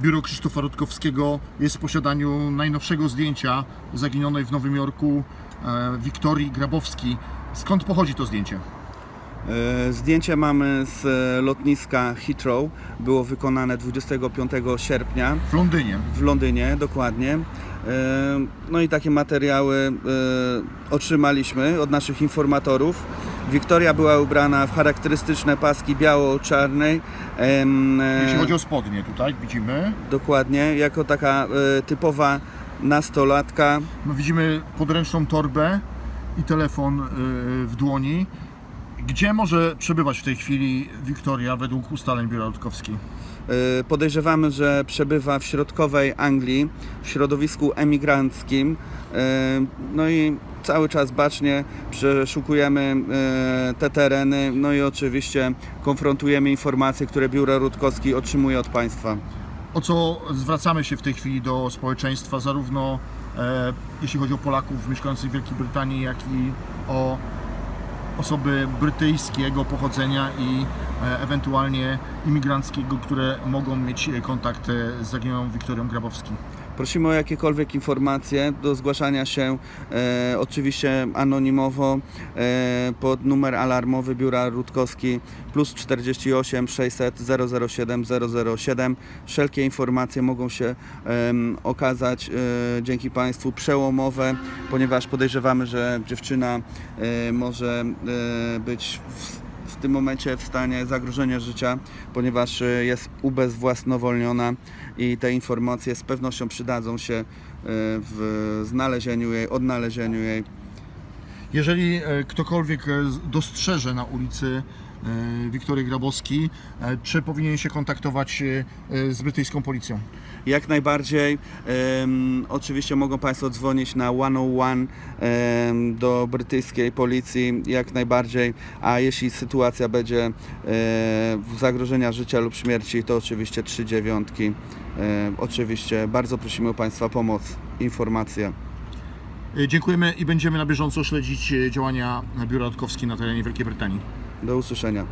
Biuro Krzysztofa Rutkowskiego jest w posiadaniu najnowszego zdjęcia zaginionej w Nowym Jorku e, Wiktorii Grabowski. Skąd pochodzi to zdjęcie? E, Zdjęcie mamy z e, lotniska Heathrow. Było wykonane 25 sierpnia W Londynie. w Londynie, dokładnie. No i takie materiały otrzymaliśmy od naszych informatorów. Wiktoria była ubrana w charakterystyczne paski biało-czarnej. e, Jeśli chodzi o spodnie, tutaj widzimy. Dokładnie, jako taka e, typowa nastolatka. No, widzimy podręczną torbę i telefon e, w dłoni. Gdzie może przebywać w tej chwili Wiktoria według ustaleń Biura? E, Podejrzewamy, że przebywa w środkowej Anglii, w środowisku emigranckim. E, No i cały czas bacznie przeszukujemy e, te tereny, no i oczywiście konfrontujemy informacje, które Biuro Rutkowski otrzymuje od państwa. O co zwracamy się w tej chwili do społeczeństwa, zarówno e, jeśli chodzi o Polaków mieszkających w Wielkiej Brytanii, jak i o osoby brytyjskiego pochodzenia i e, ewentualnie imigranckiego, które mogą mieć e, kontakt e, z zaginioną Wiktorią Grabowski. Prosimy o jakiekolwiek informacje do zgłaszania się e, oczywiście anonimowo e, pod numer alarmowy Biura Rutkowski plus 48 600 007 007. Wszelkie informacje mogą się em, okazać e, dzięki Państwu przełomowe, ponieważ podejrzewamy, że dziewczyna e, może e, być w w tym momencie w stanie zagrożenia życia, ponieważ e, jest ubezwłasnowolniona i te informacje z pewnością przydadzą się e, w znalezieniu jej, odnalezieniu jej. Jeżeli e, ktokolwiek dostrzeże na ulicy e, Wiktorii Grabowski, e, czy powinien się kontaktować e, z brytyjską policją? Jak najbardziej, oczywiście mogą Państwo dzwonić na 101 em, do brytyjskiej policji, jak najbardziej, a jeśli sytuacja będzie zagrożenia życia lub śmierci, to oczywiście trzy dziewiątki. E, oczywiście bardzo prosimy o Państwa pomoc, informacje. Dziękujemy i będziemy na bieżąco śledzić działania Biura Rutkowski na terenie Wielkiej Brytanii. Do usłyszenia.